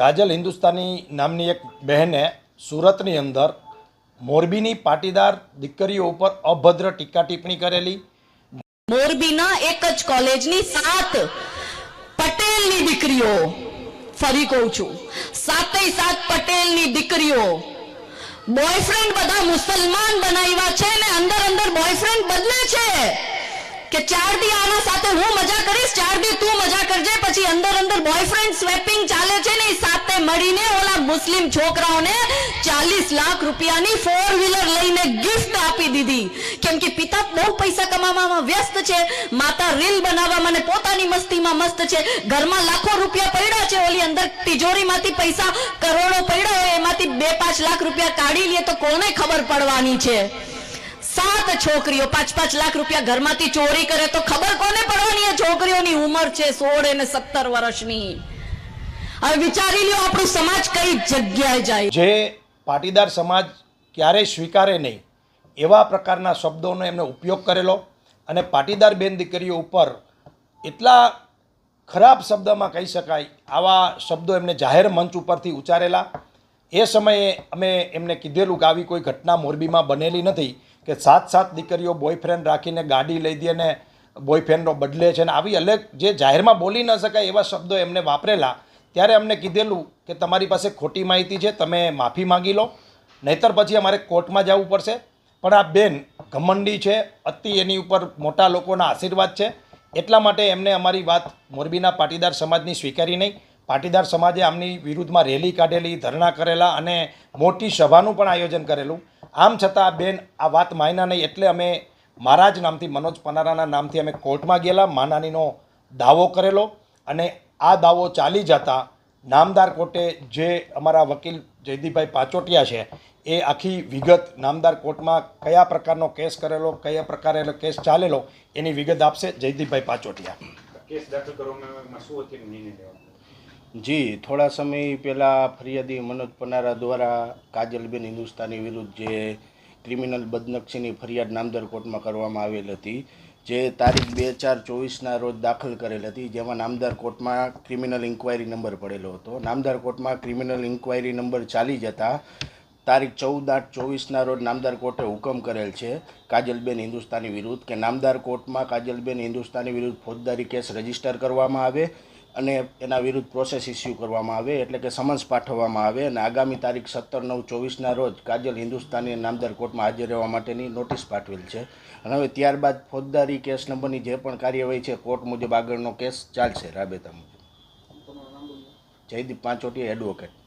કાજલ હિન્દુસ્તાની નામની એક બહેને સુરતની અંદર મોરબીની પાટીદાર દીકરીઓ ઉપર અભદ્ર ટીકા ટિપ્પણી કરેલી. મોરબીના એક જ કોલેજની સાત પટેલની દીકરીઓ, ફરી કહું છું સાતે સાત પટેલની દીકરીઓ બોયફ્રેન્ડ બધા મુસલમાન બનાવ્યા છે ને અંદર અંદર બોયફ્રેન્ડ બદલે છે કે ચાર દી આના સાથે હું મજા કરીશ ચાર દી તું મજા કરજે, પછી અંદર અંદર બોયફ્રેન્ડ સ્વેપિંગ ચાલે છે ને એ સાથે મળીને ઓલા મુસ્લિમ છોકરાઓને ચાલીસ લાખ રૂપિયાની ફોર વ્હીલર લઈને ગિફ્ટ આપી દીધી. કેમ કે પિતા બહુ પૈસા કમાવામાં વ્યસ્ત છે, માતા રીલ બનાવવામાં ને પોતાની મસ્તીમાં મસ્ત છે. ઘરમાં લાખો રૂપિયા પડ્યા છે, ઓલી અંદર તિજોરીમાંથી પૈસા કરોડો પડ્યા હોય, એમાંથી બે પાંચ લાખ રૂપિયા કાઢી લે તો કોને ખબર પડવાની છે? સાત છોકરીઓ, પાંચ પાંચ લાખ રૂપિયા ઘરમાંથી ચોરી કરે તો ખબર કોને પડવાની? છોકરીઓની ઉંમર છે સોળ અને સત્તર વર્ષની. હવે વિચારી લ્યો, આપણો સમાજ કઈ જગ્યાએ જાય? જે પાટીદાર સમાજ ક્યારેય સ્વીકારે નહીં, એવા પ્રકારના શબ્દોનો એમને ઉપયોગ કરેલો અને પાટીદાર બેન દીકરીઓ ઉપર એટલા ખરાબ શબ્દમાં કહી શકાય, આવા શબ્દો એમને જાહેર મંચ ઉપરથી ઉચ્ચારેલા. એ સમયે અમે એમને કીધેલું કે આવી કોઈ ઘટના મોરબીમાં બનેલી નથી, કે સાત સાત દીકરીઓ બોયફ્રેન્ડ રાખીને ગાડી લઈ દે ને બોયફ્રેન્ડનો બદલે છે ને આવી અલગ જે જાહેરમાં બોલી ન શકાય એવા શબ્દો એમને વાપરેલા. ત્યારે અમને કીધેલું કે તમારી પાસે ખોટી માહિતી છે, તમે માફી માંગી લો. નહીતર પછી અમારે કોર્ટમાં જવું પડશે. પણ આ બેન ઘમંડી છે, અતિ એની ઉપર મોટા લોકોના આશીર્વાદ છે. એટલા માટે એમને અમારી વાત મોરબીના પાટીદાર સમાજની સ્વીકારી નહીં. પાટીદાર સમાજે આમની વિરુદ્ધમાં રેલી કાઢેલી, ધરણા કરેલા અને મોટી સભાનું પણ આયોજન કરેલું. આમ છતાં આ બેન આ વાત માયના નહીં એટલે અમે મારા જ નામથી, મનોજ પનારાના નામથી અમે કોર્ટમાં ગયેલા માનાનીનો દાવો કરેલો અને આ દાવો ચાલી જતા નામદાર કોર્ટે જે અમારા વકીલ જયદીપભાઈ પાચોટિયા છે એ આખી વિગત નામદાર કોર્ટમાં કયા પ્રકારનો કેસ કરેલો કયા પ્રકારે કેસ ચાલેલો એની વિગત આપશે જયદીપભાઈ પાચોટિયા. કેસ દાખલ કરવામાં શું હતી નિર્ણય લેવાનો? જી થોડા સમય પહેલાં ફરિયાદી મનોજ પનારા દ્વારા કાજલબેન હિન્દુસ્તાની વિરુદ્ધ જે ક્રિમિનલ બદનક્ષીની ફરિયાદ નામદાર કોર્ટમાં કરવામાં આવેલ હતી, જે તારીખ બે ચાર ચોવીસના રોજ દાખલ કરેલ હતી, જેમાં નામદાર કોર્ટમાં ક્રિમિનલ ઇન્ક્વાયરી નંબર પડેલો હતો. નામદાર કોર્ટમાં ક્રિમિનલ ઇન્ક્વાયરી નંબર ચાલી જતા તારીખ ચૌદ આઠ ચોવીસના રોજ નામદાર કોર્ટે હુકમ કરેલ છે, કાજલબેન હિન્દુસ્તાની વિરુદ્ધ, કે નામદાર કોર્ટમાં કાજલબેન હિન્દુસ્તાની વિરુદ્ધ ફોજદારી કેસ રજિસ્ટર કરવામાં આવે અને એના વિરુદ્ધ પ્રોસેસ ઇસ્યુ કરવામાં આવે, એટલે કે સમન્સ પાઠવવામાં આવે અને આગામી તારીખ સત્તર નવ ચોવીસના રોજ કાજલ હિન્દુસ્તાની નામદાર કોર્ટમાં હાજર રહેવા માટેની નોટિસ પાઠવેલ છે. અને હવે ત્યારબાદ ફોજદારી કેસ નંબરની જે પણ કાર્યવાહી છે, કોર્ટ મુજબ આગળનો કેસ ચાલશે રાબેતા મુજબ. જયદીપ પાંચોટી એડવોકેટ